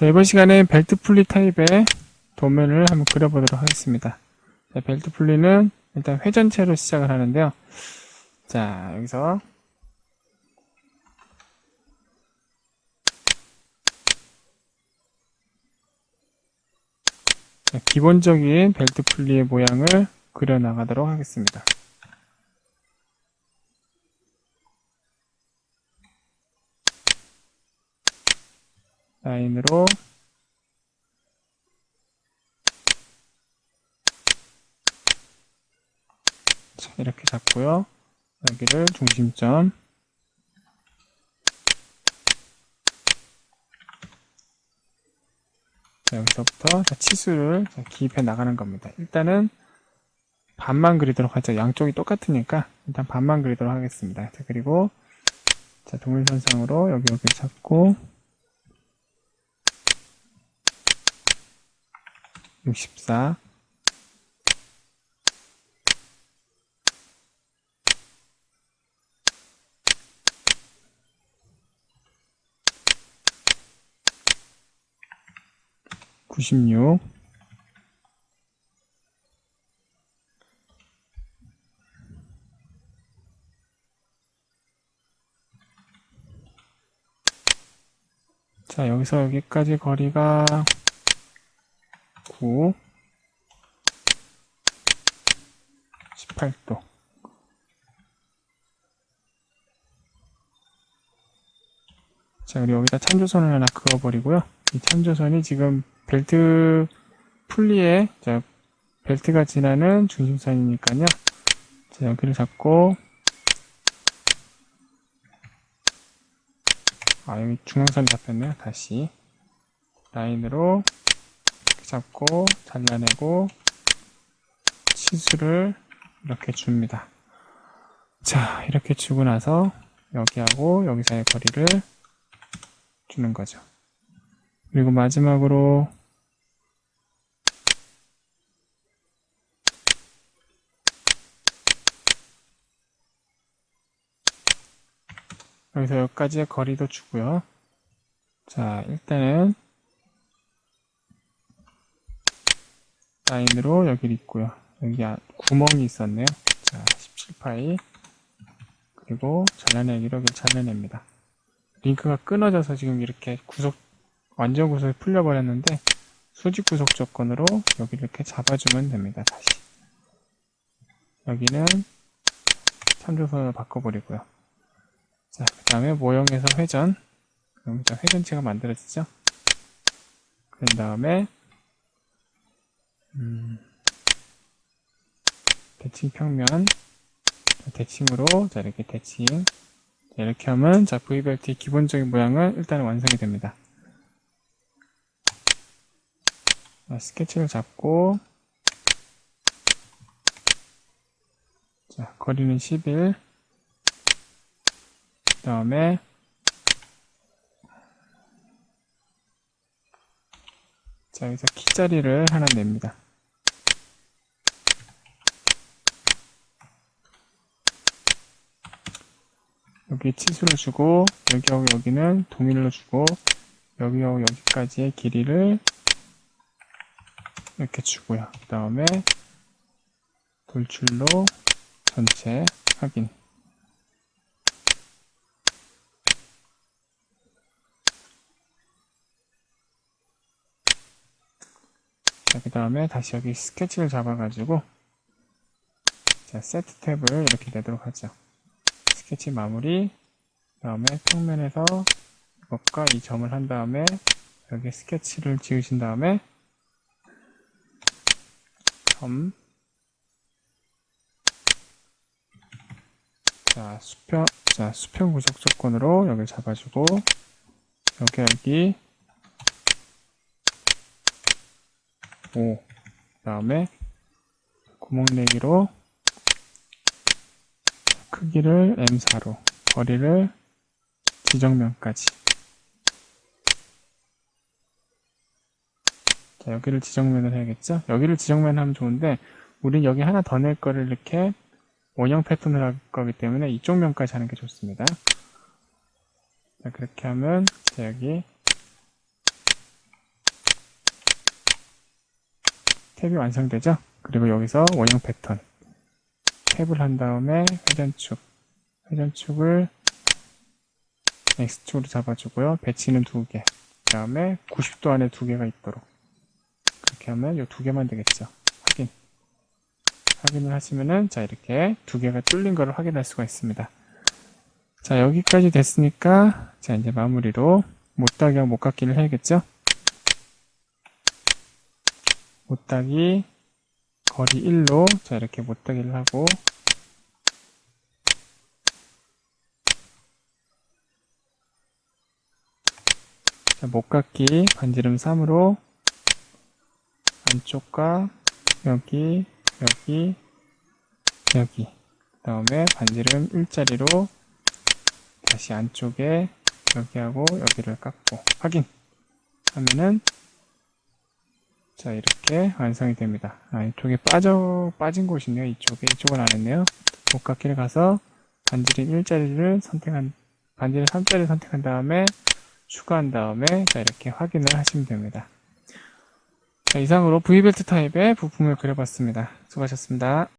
자, 이번 시간에 벨트 풀리 타입의 도면을 한번 그려보도록 하겠습니다. 자, 벨트 풀리는 일단 회전체로 시작을 하는데요. 자, 여기서 자, 기본적인 벨트 풀리의 모양을 그려 나가도록 하겠습니다. 라인으로 자, 이렇게 잡고요. 여기를 중심점 자, 여기서부터 자, 치수를 자, 기입해 나가는 겁니다. 일단은 반만 그리도록 하죠. 양쪽이 똑같으니까 일단 반만 그리도록 하겠습니다. 자, 그리고 자, 동일선상으로 여기 여기 잡고 64 96 자, 여기서 여기까지 거리가 9 18도 자, 그리고 여기다 참조선을 하나 그어버리고요. 이 참조선이 지금 벨트 풀리에 자, 벨트가 지나는 중심선이니까요. 자, 여기를 잡고 아, 여기 중앙선이 잡혔네요. 다시 라인으로 잡고 잘라내고 치수를 이렇게 줍니다. 자, 이렇게 주고 나서 여기하고 여기 사이의 거리를 주는 거죠. 그리고 마지막으로 여기서 여기까지의 거리도 주고요. 자, 일단은 라인으로 여기를 있고요. 여기 아, 구멍이 있었네요. 자, 17파이 그리고 잘라내기로 여기 잘라냅니다. 링크가 끊어져서 지금 이렇게 구속 완전 구속이 풀려버렸는데 수직 구속 조건으로 여기를 이렇게 잡아주면 됩니다. 다시 여기는 참조선을 바꿔버리고요. 자, 그 다음에 모형에서 회전 그럼 자 회전체가 만들어지죠. 그런 다음에 음, 대칭 평면. 대칭으로 자 이렇게 대칭. 자, 이렇게 하면 자 V벨트의 기본적인 모양은 일단 완성이 됩니다. 자, 스케치를 잡고. 자 거리는 11그 다음에 자 여기서 키자리를 하나 냅니다. 여기 치수를 주고 여기하고 여기는 동일로 주고 여기하고 여기까지의 길이를 이렇게 주고요. 그 다음에 돌출로 전체 확인 자, 그 다음에 다시 여기 스케치를 잡아가지고 자, 세트 탭을 이렇게 내도록 하죠. 스케치 마무리 그 다음에 평면에서 이것과 이 점을 한 다음에 여기 스케치를 지으신 다음에 점 자, 수평, 자, 수평 구속 조건으로 여기를 잡아주고 여기 여기 5. 그 다음에 구멍 내기로 크기를 M4로 거리를 지정면까지. 자 여기를 지정면을 해야겠죠? 여기를 지정면 하면 좋은데 우린 여기 하나 더 낼 거를 이렇게 원형 패턴을 할 거기 때문에 이쪽 면까지 하는 게 좋습니다. 자 그렇게 하면 자 여기 탭이 완성되죠? 그리고 여기서 원형 패턴 탭을 한 다음에 회전축 회전축을 X축으로 잡아주고요. 배치는 두 개. 그 다음에 90도 안에 두 개가 있도록. 그렇게 하면 이 두 개만 되겠죠. 확인. 확인을 하시면은, 자, 이렇게 두 개가 뚫린 거를 확인할 수가 있습니다. 자, 여기까지 됐으니까, 자, 이제 마무리로 못따기하고 못깎기를 해야겠죠? 못따기, 거리 1로, 자, 이렇게 못따기를 하고, 자, 목깎기 반지름 3으로 안쪽과 여기, 여기, 여기. 그 다음에 반지름 1짜리로 다시 안쪽에 여기하고 여기를 깎고. 확인. 하면은 자 이렇게 완성이 됩니다. 아, 이쪽에 빠져 빠진 곳이 있네요. 이쪽에 이쪽은 안 했네요. 목깎기를 가서 반지름 1짜리를 선택한 반지름 3짜리를 선택한 다음에 추가한 다음에 자 이렇게 확인을 하시면 됩니다. 자, 이상으로 V벨트 타입의 부품을 그려봤습니다. 수고하셨습니다.